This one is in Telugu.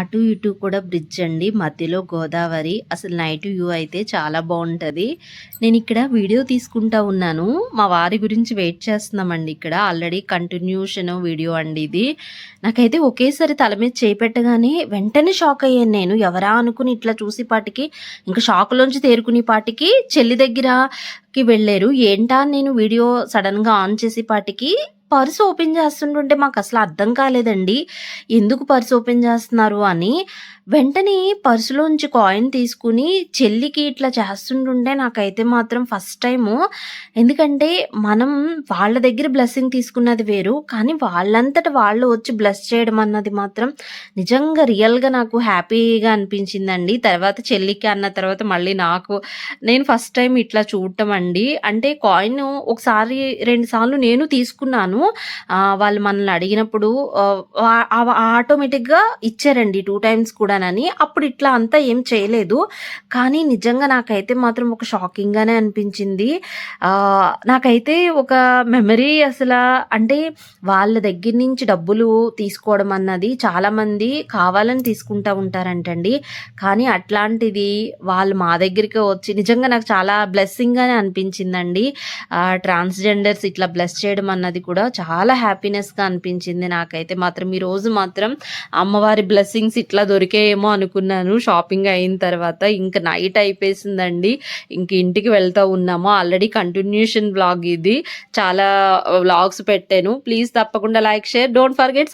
అటు ఇటు కూడా బ్రిడ్జ్ అండి. మధ్యలో గోదావరి. అసలు నైట్ వ్యూ అయితే చాలా బాగుంటుంది. నేను ఇక్కడ వీడియో తీసుకుంటా ఉన్నాను. మా వారి గురించి వెయిట్ చేస్తున్నామండి ఇక్కడ. ఆల్రెడీ కంటిన్యూషన్ వీడియో అండి ఇది. నాకైతే ఒకేసారి తల మీద చేపెట్టగానే వెంటనే షాక్ అయ్యాను నేను. ఎవరా అనుకుని ఇట్లా చూసి పాటికి ఇంకా షాక్లోంచి తేరుకునే పాటికి చెల్లి దగ్గరకి వెళ్ళారు. ఏంటా నేను వీడియో సడన్గా ఆన్ చేసి పాటికి? పర్స్ ఓపెన్ చేస్తుంటుంటే మాకు అసలు అర్థం కాలేదండి. ఎందుకు పర్స్ ఓపెన్ చేస్తున్నారు అని. వెంటనే పర్సులోంచి కాయిన్ తీసుకుని చెల్లికి ఇట్లా చేస్తుంటుంటే నాకైతే మాత్రం ఫస్ట్ టైము ఎందుకంటే మనం వాళ్ళ దగ్గర బ్లెస్సింగ్ తీసుకున్నది వేరు కానీ వాళ్ళంతట వాళ్ళు వచ్చి బ్లెస్ చేయడం అన్నది మాత్రం నిజంగా రియల్గా నాకు హ్యాపీగా అనిపించిందండి. తర్వాత చెల్లికి అన్న తర్వాత మళ్ళీ నాకు. నేను ఫస్ట్ టైం ఇట్లా చూడటం అండి. అంటే కాయిన్ ఒకసారి రెండు సార్లు నేను తీసుకున్నాను. వాళ్ళు మనల్ని అడిగినప్పుడు ఆటోమేటిక్గా ఇచ్చారండి. టూ టైమ్స్ కూడా కూడానని అప్పుడు ఇట్లా అంతా ఏం చేయలేదు. కానీ నిజంగా నాకైతే మాత్రం ఒక షాకింగ్గానే అనిపించింది. నాకైతే ఒక మెమరీ అసలు అంటే వాళ్ళ దగ్గర నుంచి డబ్బులు తీసుకోవడం అన్నది చాలామంది కావాలని తీసుకుంటా ఉంటారంటండి. కానీ అట్లాంటిది వాళ్ళు మా దగ్గరికి వచ్చి నిజంగా నాకు చాలా బ్లెస్సింగ్గానే అనిపించిందండి. ట్రాన్స్జెండర్స్ ఇట్లా బ్లెస్ చేయడం అన్నది కూడా చాలా హ్యాపీనెస్గా అనిపించింది నాకైతే మాత్రం. ఈ రోజు మాత్రం అమ్మవారి బ్లెస్సింగ్స్ ఇట్లా దొరికే ఏమో అనుకున్నాను. షాపింగ్ అయిన తర్వాత ఇంకా నైట్ అయిపోయిందండి ఇంక ఇంటికి వెళ్తూ ఉన్నాము. ఆల్రెడీ కంటిన్యూషన్ బ్లాగ్ ఇది. చాలా వ్లాగ్స్ పెట్టాను. ప్లీజ్ తప్పకుండా లైక్ షేర్ డోంట్ ఫర్గెట్